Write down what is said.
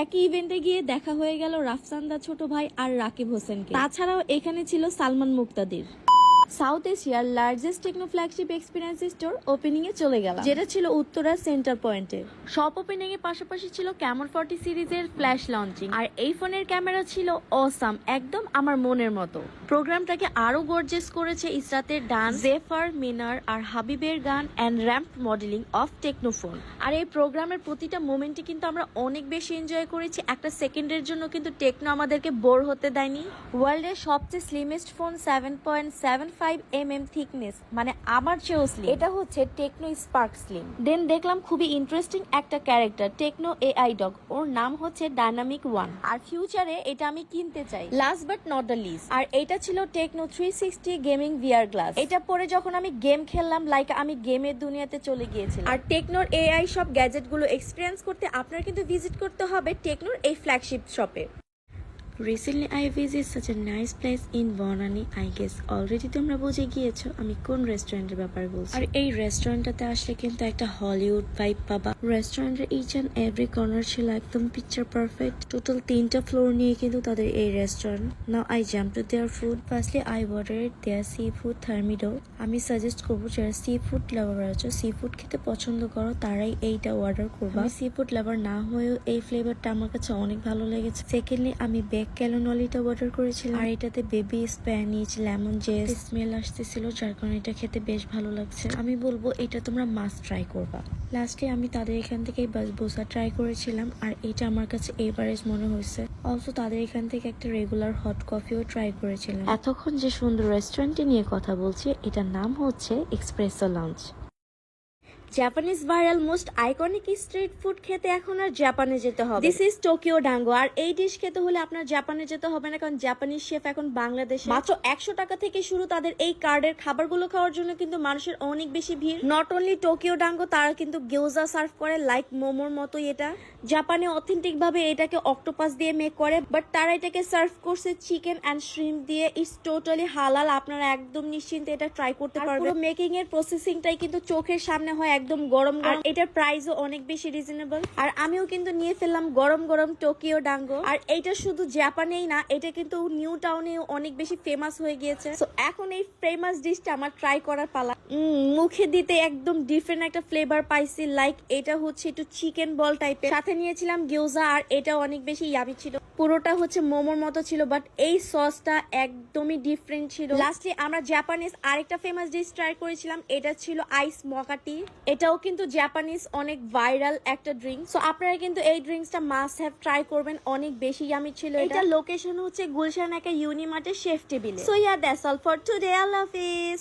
একই ইভেন্টে গিয়ে দেখা হয়ে গেল রাফসান্দা ছোট ভাই আর রাকিব হোসেনকে। তাছাড়াও এখানে ছিল সালমান মুক্তাদির। সাউথ এশিয়ার largest Tecno flagship experience store opening এ চলে গেল যেটা ছিল উত্তরা সেন্টার পয়েন্টে শপ ওপেনিং এর পাশাপাশি ছিল ক্যামন ফর্টি সিরিজের ফ্ল্যাশ লঞ্চিং আর এই ফোনের ক্যামেরা ছিল অসাম একদম আমার মনের মতো। প্রোগ্রামটাকে আরও গর্জেস করেছে ইসরাতের ডান্স জেফার মিনার আর হাবিবের গান and ramp modelling of Tecno phone আর এই প্রোগ্রামের প্রতিটা মোমেন্টে কিন্তু আমরা অনেক বেশি এনজয় করেছি। একটা সেকেন্ডের জন্য কিন্তু টেকনো আমাদেরকে বোর হতে দেয়নি। ওয়ার্ল্ডের সবচেয়ে slimmest phone seven point seven five M M thickness মানে আমার চেয়েও স্লিম এটা হচ্ছে টেকনো স্পার্ক স্লিম দেন দেখলাম খুবই ইন্টারেস্টিং একটা ক্যারেক্টার টেকনো এআই ডগ ওর নাম হচ্ছে ডাইনামিক ওয়ান আর ফিউচারে এটা আমি কিনতে চাই। Last but not the least আর এটা ছিল Tecno three sixty gaming VR glass এটা পরে যখন আমি গেম খেললাম লাইক আমি গেমের দুনিয়াতে চলে গিয়েছিলাম। আর টেকনোর এআই সব গ্যাজেটগুলো এক্সপিরিয়েন্স করতে আপনার কিন্তু ভিজিট করতে হবে টেকনোর এই ফ্ল্যাগশিপ শপে recently I visit such a nice place in Banani I guess already তোমরা বুঝে গিয়েছো, আমি কোন রেস্টুরেন্টের ব্যাপারে বলছি। আর এই রেস্টুরেন্টটাতে আসলে কিন্তু একটা হলিউড ভাইব পাবা। রেস্টুরেন্টের ইচ অ্যান্ড এভরি কর্নার ছিল একদম পিকচার পারফেক্ট টোটাল তিনটা ফ্লোর নিয়ে কিন্তু তাদের এই restaurant now I jump to their food firstly I order their seafood thermidor আমি সাজেস্ট করব, যারা সি ফুড লাভার আছো সি ফুড খেতে পছন্দ করো, তারাই এইটা অর্ডার করবা। সি ফুড লাভার না হয়েও এই ফ্লেভারটা আমার কাছে অনেক ভালো লেগেছে। সেকেন্ডলি আমি বেক ক্যালোনলিটা অর্ডার করেছিলাম। আর এটাতে baby Spanish lemon zest smell আসতেছিল যার কারণে এটা খেতে বেশ ভালো লাগছে। আমি বলব এটা তোমরা মাস্ট ট্রাই করবা। লাস্টে আমি তাদের এখান থেকে বাসবোসা ট্রাই করেছিলাম আর এটা আমার কাছে এভারেজ মনে হয়েছে। অলসো তাদের এখান থেকে একটা রেগুলার হট কফিও ট্রাই করেছিলাম। এতক্ষণ যে সুন্দর রেস্টুরেন্টটি নিয়ে কথা বলছি এটার নাম হচ্ছে espresso launch Japanese viral most iconic street food খেতে এখন আর জাপানে যেতে হবে। দিস ইজ টোকিও ডাঙ্গো আর এই ডিশ খেতে হলে আপনার জাপানে যেতে হবে না কারণ জাপানিজ শেফ এখন বাংলাদেশে মাত্র একশো টাকা থেকে শুরু তাদের এই কার্ডের খাবারগুলো খাওয়ার জন্য কিন্তু মানুষের অনেক বেশি ভিড়। নট অনলি টোকিও ডাঙ্গো তারা কিন্তু গেউজা সার্ভ করে লাইক মোমোর মতোই এটা। জাপানে অথেন্টিক ভাবে এটাকে অক্টোপাস দিয়ে মেক করে বাট তারা এটাকে সার্ভ করছে চিকেন অ্যান্ড শ্রিম দিয়ে। ইটস টোটালি হালাল আপনারা একদম নিশ্চিন্তে এটা ট্রাই করতে পারবেন। মেকিং এর প্রসেসিংটাই কিন্তু চোখের সামনে হয় একদম গরম গরম। এটার প্রাইসও অনেক বেশি রিজনেবল আর আমিও কিন্তু নিয়ে ফেললাম গরম গরম টোকিও ডাঙ্গো। আর এইটা শুধু জাপানেই না এটা কিন্তু নিউ টাউনে অনেক বেশি ফেমাস হয়ে গিয়েছে। তো এখন এই ফেমাস ডিশটা আমার ট্রাই করার পালা। উম, মুখে দিতে একদম ডিফারেন্ট একটা ফ্লেভার পাইছি। লাইক এটা হচ্ছে একটু চিকেন বল টাইপের সাথে নিয়েছিলাম গিউজা আর এটা অনেক বেশি ইয়ামি ছিল। পুরোটা হচ্ছে মোমোর মতো ছিল বাট এই সসটা একদমই ডিফারেন্ট ছিল। লাস্টলি আমরা জাপানিজ আরেকটা ফেমাস ডিশ ট্রাই করেছিলাম এটা ছিল আইস মকাটি এটাও কিন্তু জাপানিজ অনেক ভাইরাল একটা ড্রিঙ্ক সো আপনারা কিন্তু এই ড্রিঙ্কসটা মাস্ট হ্যাভ ট্রাই করবেন অনেক বেশি ইয়ামি ছিল এটা। লোকেশন হচ্ছে গুলশান একটা ইউনিমার্টের শেফ টেবিলে so yeah that's all for today Allah Hafiz